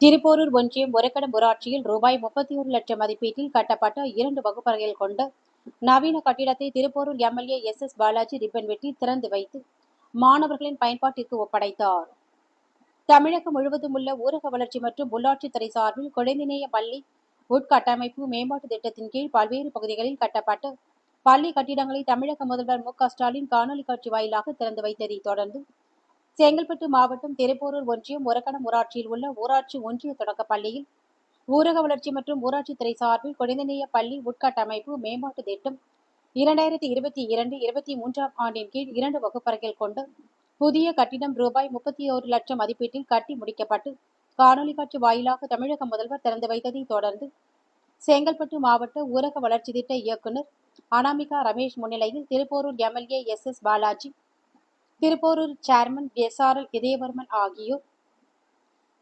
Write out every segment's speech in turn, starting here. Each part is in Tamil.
திருப்போரூர் ஒன்றியம் ஒரக்கடம் ஊராட்சியில் ரூபாய் முப்பத்தி ஒரு லட்சம் மதிப்பீட்டில் கட்டப்பட்ட இரண்டு வகுப்பறைகள் கொண்ட நவீன கட்டிடத்தை Thiruporur MLA S S Balaji ribbon வெட்டி திறந்து வைத்து மாணவர்களின் பயன்பாட்டிற்கு ஒப்படைத்தார். தமிழகம் முழுவதும் உள்ள ஊரக வளர்ச்சி மற்றும் உள்ளாட்சித்துறை சார்பில் குழந்தைநேய பள்ளி உட்கட்டமைப்பு மேம்பாட்டு திட்டத்தின் கீழ் பல்வேறு பகுதிகளில் கட்டப்பட்ட பள்ளி கட்டிடங்களை தமிழக முதல்வர் மு க ஸ்டாலின் காணொலி காட்சி வாயிலாக திறந்து வைத்ததைத் தொடர்ந்து செங்கல்பட்டு மாவட்டம் திருப்போரூர் ஒன்றியம் ஒரக்கடம் ஊராட்சியில் உள்ள ஊராட்சி ஒன்றிய தொடக்கப் பள்ளியில் ஊரக வளர்ச்சி மற்றும் ஊராட்சித்துறை சார்பில் குழந்தைநேய பள்ளி உட்கட்டமைப்பு மேம்பாட்டு திட்டம் இரண்டாயிரத்தி இருபத்தி இரண்டு இருபத்தி மூன்றாம் ஆண்டின் கீழ் இரண்டு வகுப்பறைகள் கொண்டு புதிய கட்டிடம் ரூபாய் முப்பத்தி ஒரு லட்சம் மதிப்பீட்டில் கட்டி முடிக்கப்பட்டு காணொலி காட்சி வாயிலாக தமிழக முதல்வர் திறந்து வைத்ததை தொடர்ந்து செங்கல்பட்டு மாவட்ட ஊரக வளர்ச்சி திட்ட இயக்குநர் அனாமிகா ரமேஷ் முன்னிலையில் Thiruporur MLA S S Balaji Thiruporur chairman SRL Idhayavarman ஆகியோர்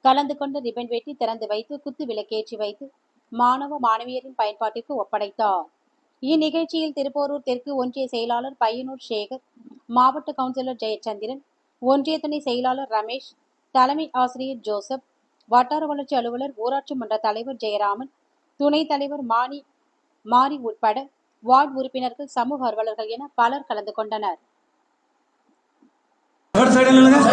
கலந்து கொண்டு ரிபன் வெட்டி திறந்து வைத்து குத்து விளக்கேற்றி வைத்து மாணவ மாணவியரின் பயன்பாட்டிற்கு ஒப்படைத்தார். இந்நிகழ்ச்சியில் திருப்போரூர் தெற்கு ஒன்றிய செயலாளர் பையனூர் சேகர் மாவட்ட கவுன்சிலர் ஜெயச்சந்திரன் ஒன்றிய துணை செயலாளர் ரமேஷ் தலைமை ஆசிரியர் ஜோசப் வட்டார வளர்ச்சி அலுவலர் ஊராட்சி மன்ற தலைவர் ஜெயராமன் துணைத் தலைவர் மாணி மாரி உட்பட வார்டு உறுப்பினர்கள் சமூக ஆர்வலர்கள் என பலர் கலந்து கொண்டனர். ஒரு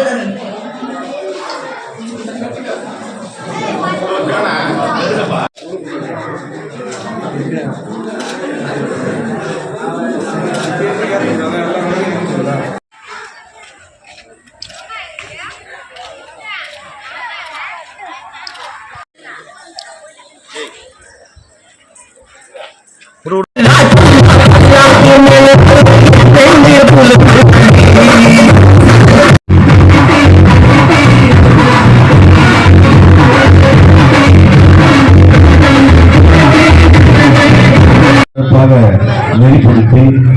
நெறிப்படுத்தி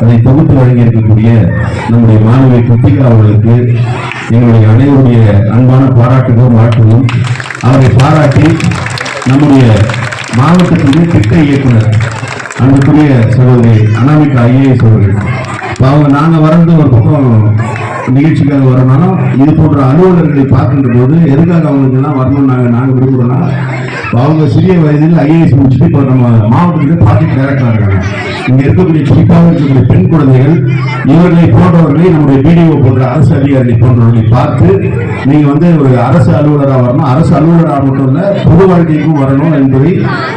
அதை தொகுத்து வழங்கியிருக்கக்கூடிய நம்முடைய மாணவி கிருத்திகா அவர்களுக்கு எங்களுடைய அனைவருடைய அன்பான பாராட்டுகளும் வாழ்த்துகளும். அவரை பாராட்டி நம்முடைய மாவட்டத்தினுடைய திட்ட இயக்குனர் அன்புக்குரிய சகோதரி அனாமிகா ஐஏஎஸ் அவர்கள். இப்போ அவங்க நாங்கள் வரந்து ஒரு பக்கம் நிகழ்ச்சிக்காக வரனாலும் இது போன்ற அலுவலர்களை பார்க்கின்ற போது எதுக்காக அவங்களுக்கு எல்லாம் வரணும் நாங்கள் நாங்கள் விரும்புகிறோம்னா அவங்க சிறிய வயதில் ஐஏஎஸ் முடிச்சுட்டு இப்போ நம்ம மாவட்டத்தில் ப்ராஜெக்ட் டைரக்டராக இருக்காங்க. இங்கே இருக்கக்கூடிய குறிப்பாக இருக்கக்கூடிய பெண் குழந்தைகள் இவர்களை போன்றவர்களை நம்முடைய பிடிஓ போன்ற அரசு அதிகாரிகளை போன்றவர்களை பார்த்து நீங்கள் வந்து ஒரு அரசு அலுவலராக வரணும். அரசு அலுவலராக மட்டும் இல்லை பொது வாழ்க்கைக்கும் வரணும் என்பதை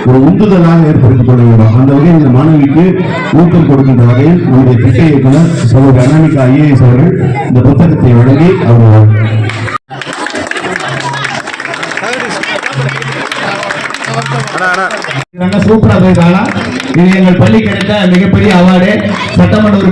ஒரு உந்துதலாக ஏற்படுத்திக் கொள்ள வேண்டும். அந்த வகையில் இந்த மாணவிக்கு ஊக்கம் கொடுக்கின்ற வகையில் நம்முடைய திட்ட இயக்குனர் சகோதரி அனாமிகா ஐஏஎஸ் அவர்கள் இந்த புத்தகத்தை வழங்கி அவர் நல்லா சூப்பரா இது எங்கள் பள்ளி கிடைத்த மிகப்பெரிய அவார்டு. சட்டமன்ற